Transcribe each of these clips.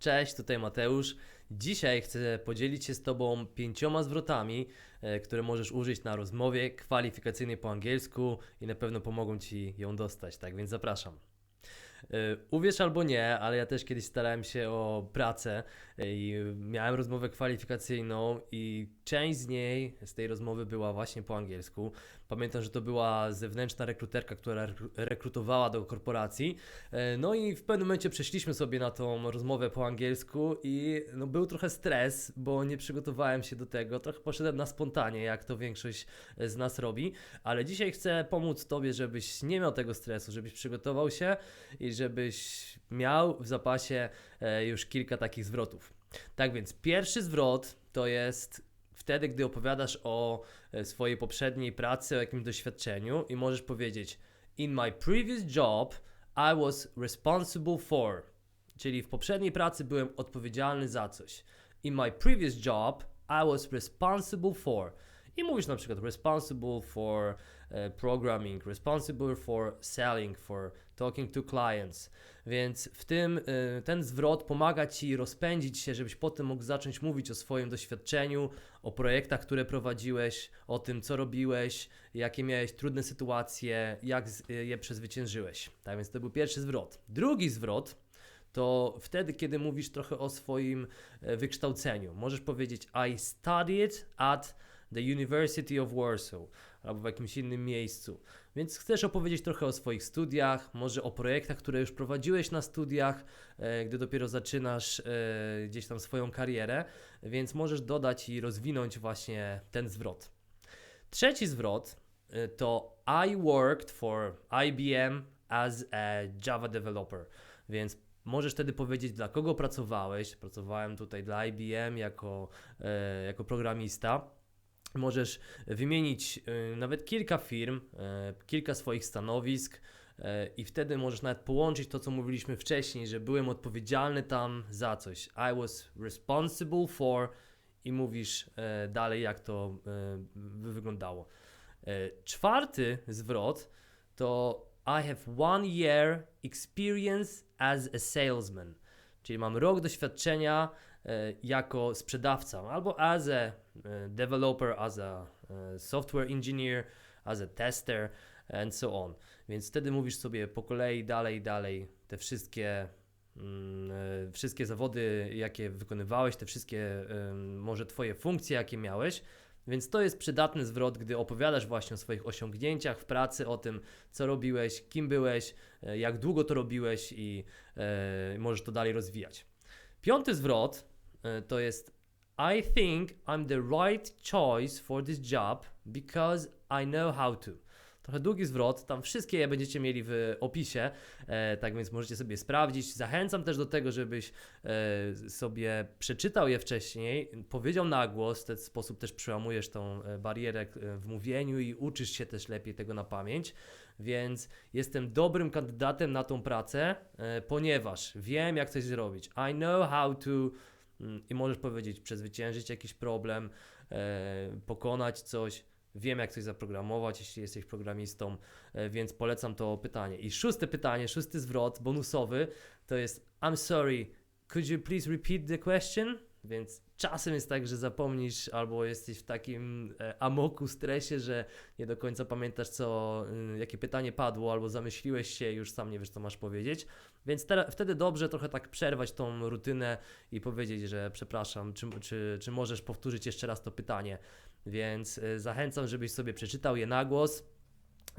Cześć, tutaj Mateusz. Dzisiaj chcę podzielić się z Tobą pięcioma zwrotami, e, które możesz użyć na rozmowie kwalifikacyjnej po angielsku i na pewno pomogą Ci ją dostać, tak więc zapraszam. E, Uwierz albo nie, ale ja też kiedyś starałem się o pracę e, i miałem rozmowę kwalifikacyjną i część z niej, z tej rozmowy była właśnie po angielsku. Pamiętam, że to była zewnętrzna rekruterka, która rekru- rekrutowała do korporacji. E, No i w pewnym momencie przeszliśmy sobie na tą rozmowę po angielsku i no, był trochę stres, bo nie przygotowałem się do tego. Trochę poszedłem na spontanie, jak to większość z nas robi, ale dzisiaj chcę pomóc Tobie, żebyś nie miał tego stresu, żebyś przygotował się i żebyś miał w zapasie e, już kilka takich zwrotów. Tak więc pierwszy zwrot to jest wtedy, gdy opowiadasz o e, swojej poprzedniej pracy, o jakimś doświadczeniu i możesz powiedzieć In my previous job I was responsible for, czyli w poprzedniej pracy byłem odpowiedzialny za coś. In my previous job I was responsible for. I mówisz na przykład responsible for e, programming, responsible for selling, for talking to clients. Więc w tym e, ten zwrot pomaga ci rozpędzić się, żebyś potem mógł zacząć mówić o swoim doświadczeniu, o projektach, które prowadziłeś, o tym, co robiłeś, jakie miałeś trudne sytuacje, jak z- je przezwyciężyłeś. Tak więc to był pierwszy zwrot. Drugi zwrot to wtedy, kiedy mówisz trochę o swoim e, wykształceniu. Możesz powiedzieć I studied at the University of Warsaw albo w jakimś innym miejscu. Więc chcesz opowiedzieć trochę o swoich studiach, może o projektach, które już prowadziłeś na studiach, e, gdy dopiero zaczynasz e, gdzieś tam swoją karierę, więc możesz dodać i rozwinąć właśnie ten zwrot. Trzeci zwrot y, to I worked for IBM as a Java developer, więc możesz wtedy powiedzieć, dla kogo pracowałeś. Pracowałem tutaj dla IBM jako, e, jako programista. Możesz wymienić y, nawet kilka firm, e, kilka swoich stanowisk. e, I wtedy możesz nawet połączyć to, co mówiliśmy wcześniej, że byłem odpowiedzialny tam za coś. I was responsible for i mówisz dalej, jak to wyglądało. Czwarty zwrot to I have one year experience as a salesman, czyli mam rok doświadczenia e, jako sprzedawca, albo as a e, developer, as a e, software engineer, as a tester and so on. Więc wtedy mówisz sobie po kolei dalej, dalej te wszystkie mm, wszystkie zawody, jakie wykonywałeś, te wszystkie może Twoje funkcje, jakie miałeś. Więc to jest przydatny zwrot, gdy opowiadasz właśnie o swoich osiągnięciach w pracy, o tym, co robiłeś, kim byłeś, e, jak długo to robiłeś i e, możesz to dalej rozwijać. Piąty zwrot e, to jest I think I'm the right choice for this job because I know how to. Trochę długi zwrot, tam wszystkie je będziecie mieli w opisie, e, tak więc możecie sobie sprawdzić. Zachęcam też do tego, żebyś e, sobie przeczytał je wcześniej, powiedział na głos, w ten sposób też przełamujesz tą e, barierę e, w mówieniu i uczysz się też lepiej tego na pamięć. Więc jestem dobrym kandydatem na tą pracę, e, ponieważ wiem, jak coś zrobić. I know how to mm, i możesz powiedzieć, przezwyciężyć jakiś problem, e, pokonać coś. Wiem, jak coś zaprogramować, jeśli jesteś programistą, e, więc polecam to pytanie. I szóste pytanie, szósty zwrot bonusowy to jest I'm sorry, could you please repeat the question? Więc czasem jest tak, że zapomnisz albo jesteś w takim e, amoku, stresie, że nie do końca pamiętasz, co, y, jakie pytanie padło, albo zamyśliłeś się już sam nie wiesz, co masz powiedzieć. Więc tera- wtedy dobrze trochę tak przerwać tą rutynę i powiedzieć, że przepraszam, czy, czy, czy możesz powtórzyć jeszcze raz to pytanie. Więc y, zachęcam, żebyś sobie przeczytał je na głos,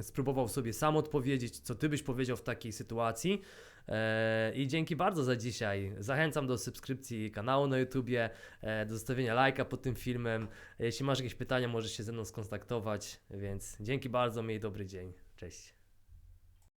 spróbował sobie sam odpowiedzieć, co ty byś powiedział w takiej sytuacji. E, I dzięki bardzo za dzisiaj. Zachęcam do subskrypcji kanału na YouTubie, e, do zostawienia lajka pod tym filmem. Jeśli masz jakieś pytania, możesz się ze mną skontaktować. Więc dzięki bardzo, miej dobry dzień. Cześć.